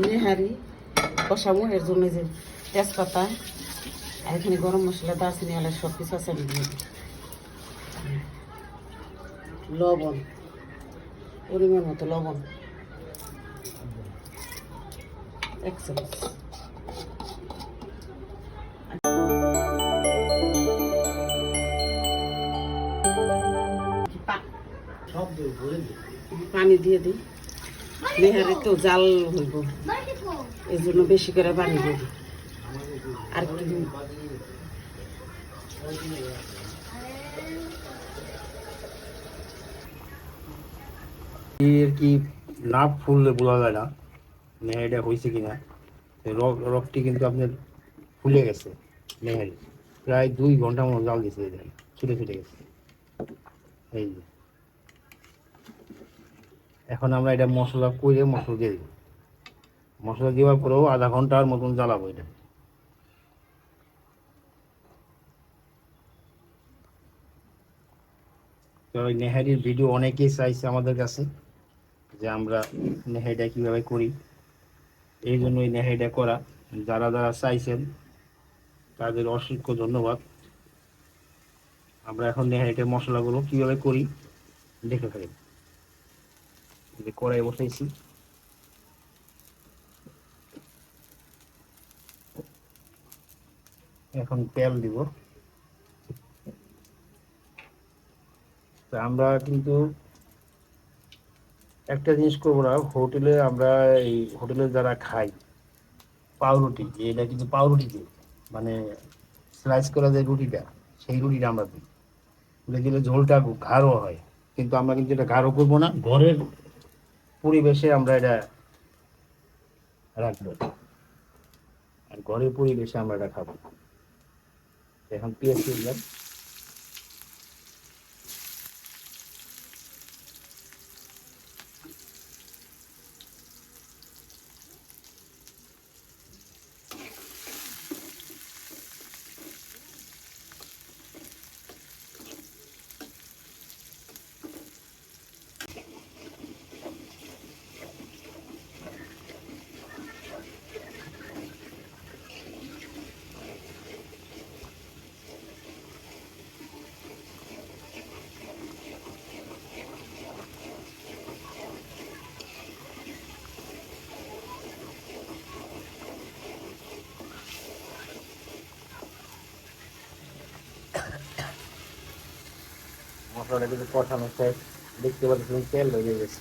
নেহারি কষাবো এর জন্য যে তেজপাতা আর এখানে গরম মশলা দারচিনি এলাচ সব কিছু আছে আমি দিয়ে লবণ পরিমাণ মতো লবণ। এক চামচ। পানি দিয়ে দিই। নেহারি তো জাল হইব। এই জন্য বেশি করে পানি দিই আর দিই। এর কি না ফুললে বোঝা যায় না নেহারিটা হয়েছে কিনা। রকটি কিন্তু আপনার ফুলে গেছে নেহারি প্রায় দুই ঘণ্টা মতো জাল দিয়েছে ছুটে ছুটে গেছে। এই যে। এখন আমরা এটা মশলা করে মশলা দিয়ে দিব। মশলা দেওয়ার পরেও আধা ঘণ্টার মতন জ্বালাবো এটা। নেহারির ভিডিও অনেকেই চাইছে আমাদের কাছে যে আমরা নেহারিটা কীভাবে করি। এই জন্য এই নেহারিটা করা। যারা যারা চাইছেন, তাদের অসংখ্য ধন্যবাদ। আমরা এখন নেহারিটার মশলাগুলো কীভাবে করি, দেখে থাকি যে কড়াই বসাইছি এখন তেল দিব। আমরা কিন্তু একটা জিনিস করব না, হোটেলে আমরা এই হোটেলে যারা খাই, পাউরুটি, এটা কিন্তু পাউরুটি দিই মানে স্লাইস করা যে রুটিটা, সেই রুটিটা আমরা দিই। দিলে ঝোলটা গাঢ় হয়, কিন্তু আমরা কিন্তু এটা গাঢ় করব না। ঘরের পরিবেশে আমরা এটা রাখব। আর ঘরের পরিবেশে আমরা এটা খাব। এখন পেঁয়াজ দেখতে পাচ্ছেন তেল হয়ে গেছে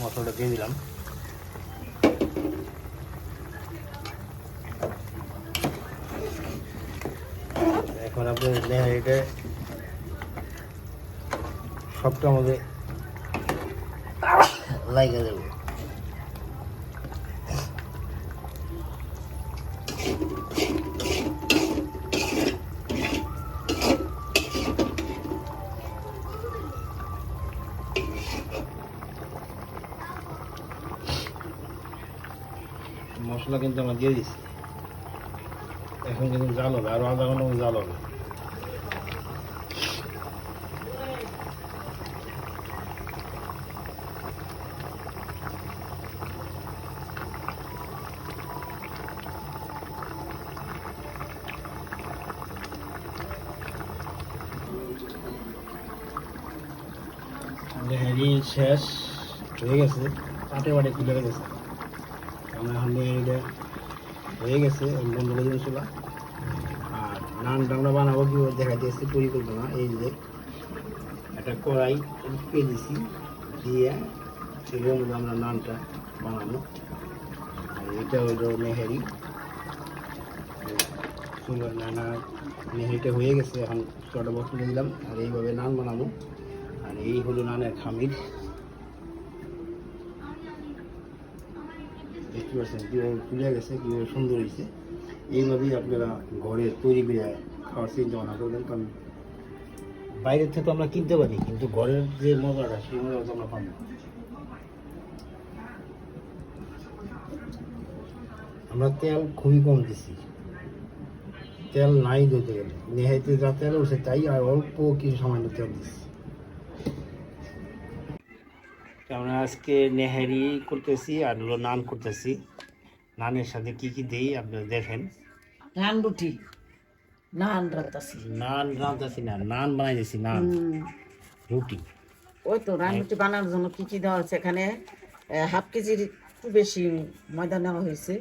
মশলাটা দিয়ে দিলাম। এখন আপনি সবটা আমাদের লাইকা দেবো। মশলা কিন্তু আমরা দিয়ে দিচ্ছি এখন কিন্তু জাল হবে, আরও আধা ঘণ্টা জাল হবে। শেষ, হয়ে গেছে। পাটে পাটে খুলে গেছে। আমরা এখন এটা হয়ে গেছে বন্ধ করে দিন চুলা। আর নানটা আমরা বানাবো কীভাবে দেখা দিয়েছি, পরিকল্পনা, এই যে একটা কড়াই পেয়ে দিছি দিয়ে সেটার মধ্যে আমরা নানটা বানাবো। আর এটা হইল নেহেরি সুন্দর নানা নেহেরিটা হয়ে গেছে, এখন চটা বসে দিলাম, আর এইভাবে নান বানাবো। আর এই হলো নানের খামির। দেখতে পাচ্ছেন কীভাবে ফুলে গেছে, কীভাবে সুন্দর হয়েছে। এইভাবেই আপনারা ঘরে তৈরি করে খাওয়ার চিন্তা ভাবনা করবেন, কারণ বাইরের থেকে আমরা কিনতে পারি, কিন্তু ঘরের যে মজাটা, সেই মজা তো আমরা পাবো আমরা তেল খুবই কম দিছি। তেল নাই দিতে গেলে। নেহাইতে যা তেল উঠছে, তাই আর অল্প কিছু সামান্য তেল দিচ্ছি আমরা আজকে নেহারি করতেছি আর হলো নান করতেছি। নানের সাথে কি কি দিই আপনারা দেখেন। নান রুটি। নান রাতাছি নান রাঁধতেছি না নান বানাই দিছি নান রুটি। ওই তো রান রুটি বানানোর জন্য কি কি দেওয়া হচ্ছে এখানে হাফ কেজির একটু বেশি ময়দা নেওয়া হয়েছে।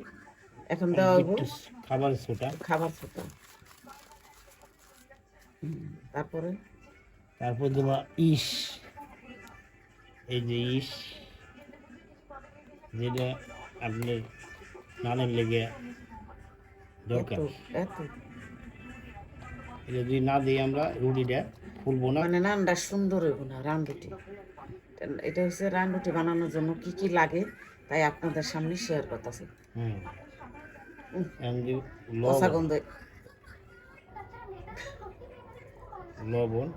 এখন দেওয়া একটু খাবার সোটা খাবার ছোট তারপরে? তারপর দেবো ইস। এই যে ইস যেটা আপনার নানের লেগে দরকার। এটা যদি না দিই আমরা রুটিটা ফুলবো না। মানে নানটা সুন্দর হইব না রান রুটি। এটা হচ্ছে রান রুটি বানানোর জন্য কি কি লাগে তাই আপনাদের সামনে শেয়ার করতেছি। হুম। লবণ।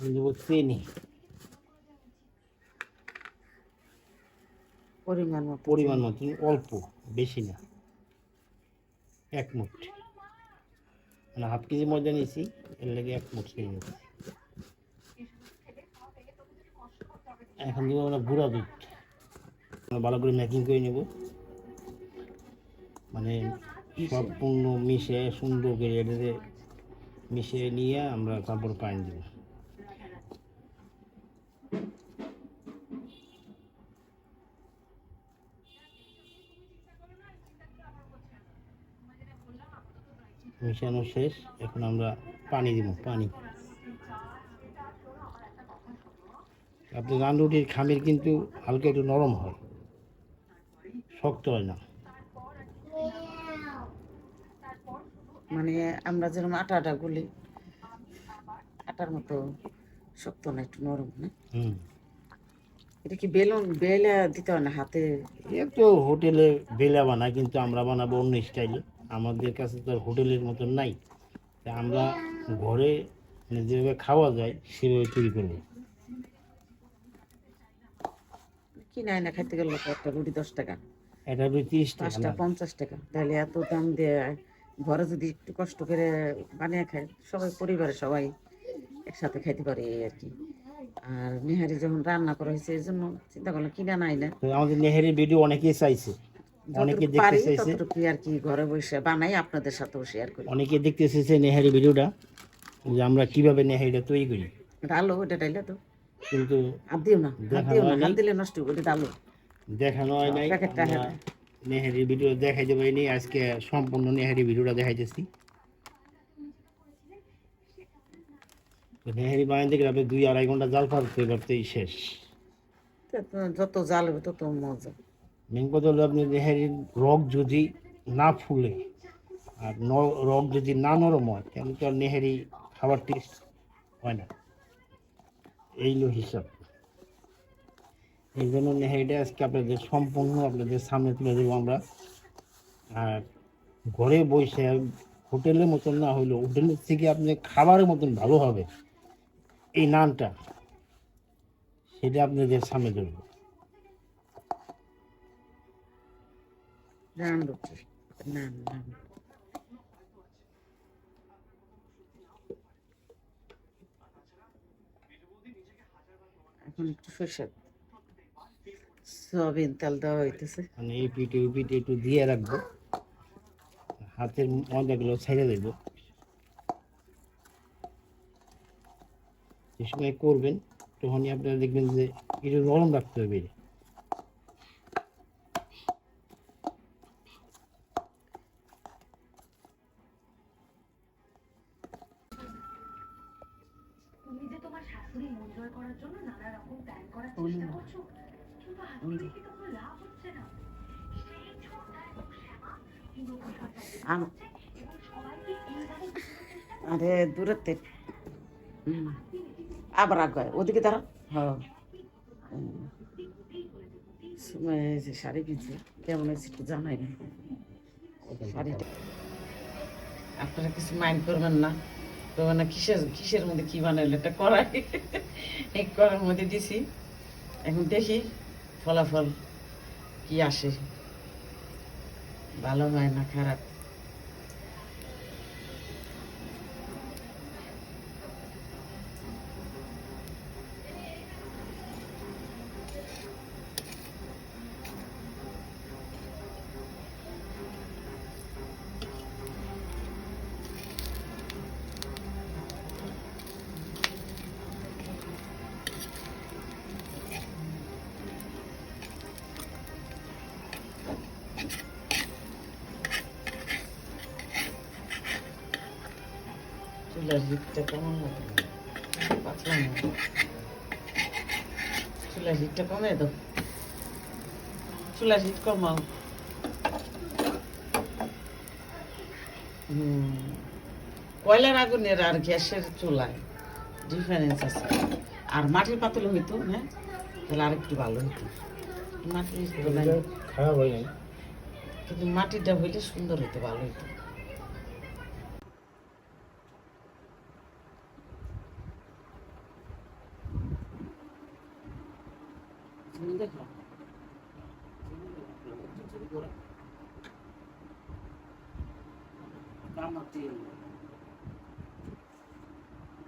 দেবো চিনি পরিমাণ মতো। পরিমাণ মতন অল্প বেশি না। এক মুঠ। মানে হাফ কেজি ময়দা নিয়েছি এর লেগে এক মুঠ চিনি নিয়েছি। এখন দেবো আমরা গুঁড়া দুধ। ভালো করে মেকিং করে নেব। মানে সম্পূর্ণ মিশে সুন্দর করে এটাতে মিশিয়ে নিয়ে আমরা তারপর পানি দেবো। মিশানো শেষ। এখন আমরা পানি দিব পানি। আপনার রান রুটির খামির কিন্তু হালকা একটু নরম হয়। শক্ত হয় না। মানে আমরা যেরকম আটা আটা গুলি আটার মতো শক্ত না একটু নরম না? এটা কি বেলুন বেলে দিতে হয় না হাতে? এ তো হোটেলে বেলা বানায় কিন্তু আমরা বানাবো অন্য স্টাইলে। আমাদের কাছে তো আর হোটেলের মতন নাই। আমরা ঘরে মানে যেভাবে খাওয়া যায় সেভাবে তৈরি করব কিনে না খাইতে গেলে একটা রুটি দশ টাকা। এটা হলো তিরিশ টাকা পঞ্চাশ টাকা। তাহলে এত দাম দিয়ে ঘরে যদি একটু কষ্ট করে বানিয়ে খায় সবাই পরিবারে সবাই একসাথে খাইতে পারে এই আর কি। আর নেহারি যখন রান্না করা হয়েছে এই জন্য চিন্তা করলাম কিনা নাই না। আমাদের নেহেরি ভিডিও অনেকেই চাইছে। অনেকে দেখতে চাইছে। আর কি ঘরে বসে বানাই আপনাদের সাথেও শেয়ার করি। অনেকে দেখতে চাইছে নেহারি ভিডিওটা যে আমরা কীভাবে নেহারিটা তৈরি করি। ওটা ডাইলে তো। কিন্তু হাত দিও না দেখানো দিও না হাত দিলে নষ্ট হবে দেখানো হয় নাই। নেহারি ভিডিও আজকে সম্পূর্ণ নেহারি ভিডিওটা দেখাইতেছি। নেহারি বানাইতে গেলে আপনি দুই আড়াই ঘণ্টা জাল পারতে পারতেই শেষ। যত জাল হবে তত মজা। মেন আপনি নেহারির রগ যদি না ফুলে আর রগ যদি না নরম হয়, তাহলে তো নেহারি খাবার টেস্ট হয় না। এই হলো হিসাব। এই জন্য নেহেরিটা আজকে আপনাদের সম্পূর্ণ আপনাদের সামনে তুলে দেবো আমরা। আর ঘরে বসে হোটেলের মতন না হইলেও হোটেলের থেকে আপনি খাবারের মতন ভালো হবে। এই নানটা, সেটা আপনাদের সামনে ধরবো। নান রুটি নান নান এখন একটু সরষের সয়াবিন তেল দেওয়া হইতেছে। মানে এই পিঠে ওই পিঠে একটু দিয়ে রাখব। হাতের ময়দাগুলো ছেড়ে দেবো। যে সময় করবেন, তখনই আপনারা দেখবেন যে একটু নরম রাখতে হবে এটা। তুমি যে শাশুড়ি মন জয় করার জন্য নানা রকম প্ল্যান করার চেষ্টা করছ। কিন্তু আসলে কি তোমার লাভ হচ্ছে না। সেই ছোট্টা এবং শ্যামা পুরো আম- এবং সবাইকে এইভাবে আরে দূরের তে হুম। আবার আগে ওদিকে দাঁড়াও। হ্যাঁ। হুম। যে শাড়ি কিনছে। কেমন হয়েছে একটু জানাই না। শাড়িটা আপনারা কিছু মাইন্ড করবেন না। করবেন মানে কিসের কিসের মধ্যে কি বানাইলো? একটা কড়াই। এই কড়ার মধ্যে দিছি। এখন দেখি ফলাফল কি আসে। ভালো হয় না খারাপ? চুলার হিটটা কেমন পাতলা না। চুলার হিটটা কমে দাও। চুলার হিট কমাও। হুম। কয়লার আগুনের আর গ্যাসের চুলায় ডিফারেন্স আছে। আর মাটির পাতল হইতো হ্যাঁ? তাহলে আর একটু ভালো হইতো। মাটির খারাপ হয় কিন্তু মাটিটা হইলে সুন্দর হইতো ভালো হইতো। দেখো কামাতে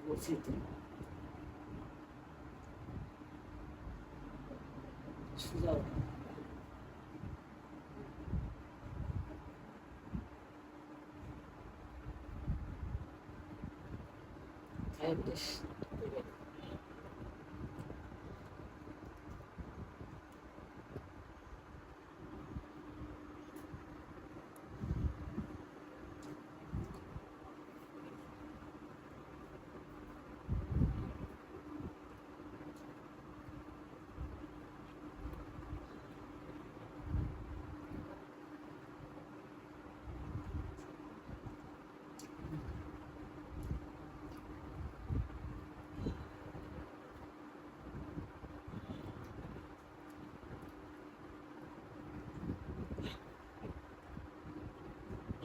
বসে তো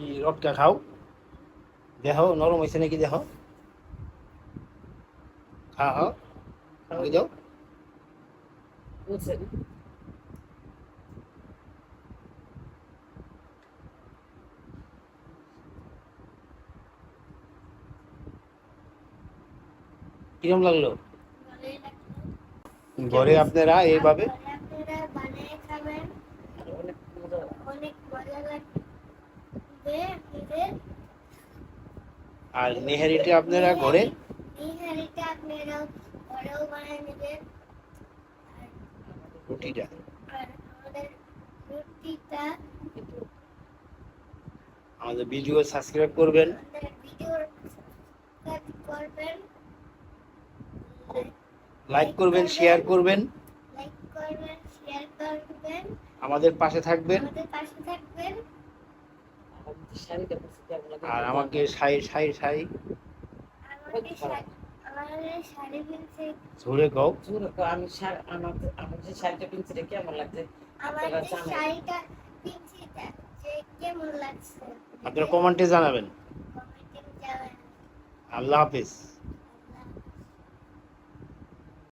এই রটকা খাও? দেখো নরম হয়েছে নাকি দেখো খাও। কিরম লাগল। ঘরে আপনারা এইভাবে ঘরে আপনারা বানিয়ে খাবেন আর অনেক মজা অনেক মজা লাগবে আপনাদের আর নেহারিটা আপনারা ঘরে? নিহারিটা আপনারা ঘরেও বানিয়ে নেবেন রুটিটা। আমাদের রুটিটা আমাদের ভিডিও সাবস্ক্রাইব করবেন। আমাদের ভিডিও করবেন। লাইক করবেন শেয়ার করবেন। লাইক করবেন শেয়ার করবেন। আমাদের পাশে থাকবেন। আমাদের পাশে থাকবেন আমাদের শাড়িটা পরতে কেমন লাগে? আর আমাকে সাই সাই সাই কও। জোরে কও, আমি আমার আমার যে শাড়িটা পিনছি দেখে কেমন লাগছে? আমার। শাড়িটা পিনছি যে কেমন লাগছে? আপনারা কমেন্টে জানাবেন। কমেন্টে জানাবেন। আল্লাহ হাফেজ।